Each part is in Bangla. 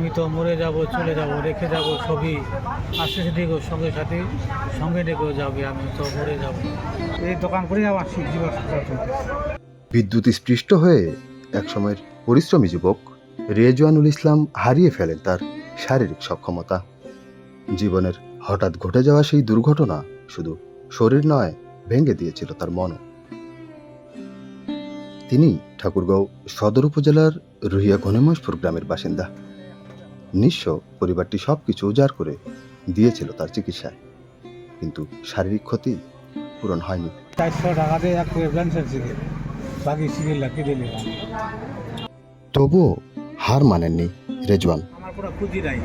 আমি তো মরে যাব, চলে যাব, রেখে যাব আস্তে আস্তে দেখো সঙ্গে সাথে, সঙ্গে রেখেও যাবে আমি, তো মরে যাব। এই দোকান করেই আমার জীবন বিদ্যুৎ স্পৃষ্ট হয়ে একসময়ের পরিশ্রমী যুবক রেজওয়ানুল ইসলাম হারিয়ে ফেলেন তার শারীরিক সক্ষমতা। জীবনের হঠাৎ ঘটে যাওয়া সেই দুর্ঘটনা শুধু শরীর নয়, ভেঙে দিয়েছিল তার মনও। তিনি ঠাকুরগাঁও সদর উপজেলার রুহিয়া ঘনেমসপুর গ্রামের বাসিন্দা। নিঃস্ব পরিবারটি সব কিছু উজাড় করে দিয়েছিল তার চিকিৎসায়। কিন্তু শারীরিক ক্ষতি পূরণ হয়নি। চারশো টাকা দিয়ে এক ব্যান্সার শিখে বাকি শিখে লাগিয়ে দিলে তবুও হার মানেননি রেজওয়ান। আমার কোনো পুঁজি নাই।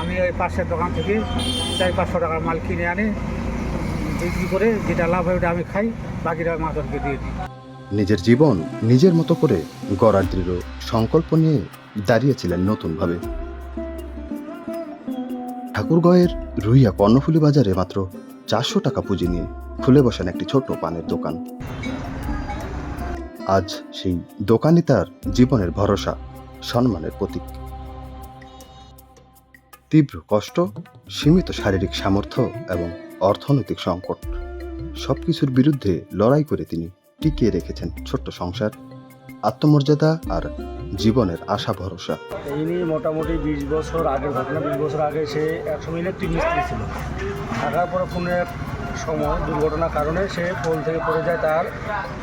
আমি ওই পাশের দোকান থেকে চার পাঁচশো টাকার মাল কিনে আনে বিক্রি করে যেটা লাভ হয় ওটা আমি খাই বাকিটা মাদরকে দিয়ে দিই। নিজের জীবন নিজের মতো করে গড়ার দৃঢ় সংকল্প নিয়ে দাঁড়িয়েছিলেন নতুনভাবে। ঠাকুরগাঁয়ের রুইয়া কর্ণফুলি বাজারে মাত্র চারশো টাকা পুঁজি নিয়ে খুলে বসেন একটি ছোট্ট পানের দোকান। আজ সেই দোকানই তার জীবনের ভরসা, সম্মানের প্রতীক। তীব্র কষ্ট, সীমিত শারীরিক সামর্থ্য এবং অর্থনৈতিক সংকট, সবকিছুর বিরুদ্ধে লড়াই করে তিনি টিকিয়ে রেখেছেন ছোট্ট সংসার আত্মমর্যাদা আর জীবনের আশা ভরসা। ইনি মোটামুটি বিশ বছর আগের ঘটনা, বিশ বছর আগে সে একসময় ইলেকট্রিক মিস্ত্রি ছিল। থাকার পরে কোনো সময়, দুর্ঘটনার কারণে সে পোল থেকে পড়ে যায়, তার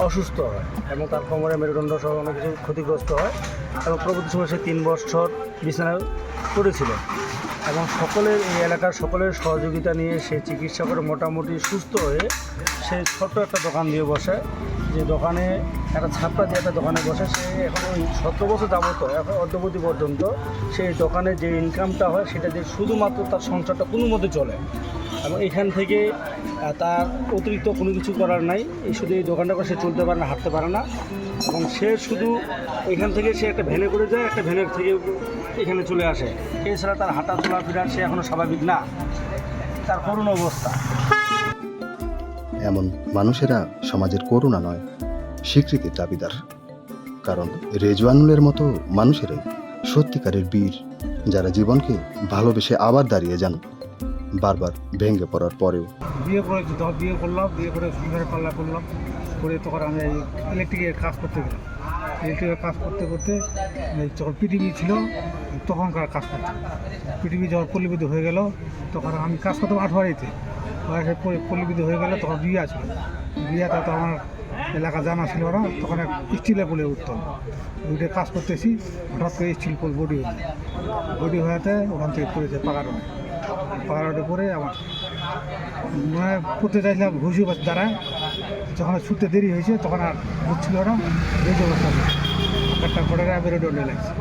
অসুস্থ হয় এবং তার কোমরে মেরুদণ্ড সহ অনেক কিছু ক্ষতিগ্রস্ত হয় এবং পরবর্তী সময় সে তিন বছর বিছানায় পড়েছিল। এবং সকলের, এই এলাকার সকলের সহযোগিতা নিয়ে সে চিকিৎসা করে মোটামুটি সুস্থ হয়ে সে ছোট্ট একটা দোকান দিয়ে বসে। যে দোকানে একটা ছাপড়া দিয়ে একটা দোকানে বসে, সে এখন ওই সতেরো বছর যাবত, এখন অদ্যবধি পর্যন্ত সেই দোকানে যে ইনকামটা হয়, সেটা দিয়ে শুধুমাত্র তার সংসারটা কোনো মতে চলে। এবং এখান থেকে তার অতিরিক্ত কোনো কিছু করার নাই। এই শুধু এই দোকানটা করে সে চলতে পারে না, হাঁটতে পারে না। এবং সে শুধু এখান থেকে সে একটা ভ্যানে করে যায়, একটা ভ্যানের থেকে এখানে চলে আসে। এছাড়া তার হাঁটা চলাফেরা সে এখনও স্বাভাবিক না। তার করুণ অবস্থা। এমন মানুষেরা সমাজের করুণা নয়, স্বীকৃতির দাবিদার। কারণ রেজওয়ানুলের মতো মানুষেরাই সত্যিকারের বীর, যারা জীবনকে ভালোবেসে আবার দাঁড়িয়ে যান, বারবার ভেঙে পড়ার পরেও। বিয়ে তখন বিয়ে করলাম, বিয়ে করে সংসারে পাল্লা করলাম, করে তখন আমি ইলেকট্রিকের কাজ করতে গেলাম। ইলেকট্রিকের কাজ করতে করতে যখন পিটিভি ছিল, তখনকার কাজ করতাম। পিটিভি যখন পল্লীবিদ্যুৎ হয়ে গেল, তখন আমি কাজ করতাম আঠবাড়িতে পল্লীবিদ্যুৎ হয়ে গেলে তখন বিয়া ছিল বিয়াটা তো আমার এলাকা জানা ছিল না, তখন এক স্টিলে বলে উঠতাম। উঠে কাজ করতেছি, হঠাৎ করে স্টিল পোল বডি হলো বডি হয়েতে ওখান থেকে পড়েছে পাকা রোডে পাকা রোডে পড়ে আমার মানে করতে চাইছিলাম ঘুষি বাস দাঁড়ায়। যখন ছুটতে দেরি হয়েছে, তখন আর বুঝছিল না বেঁচে অবস্থা। একটা করে বেরোডে লাগছে।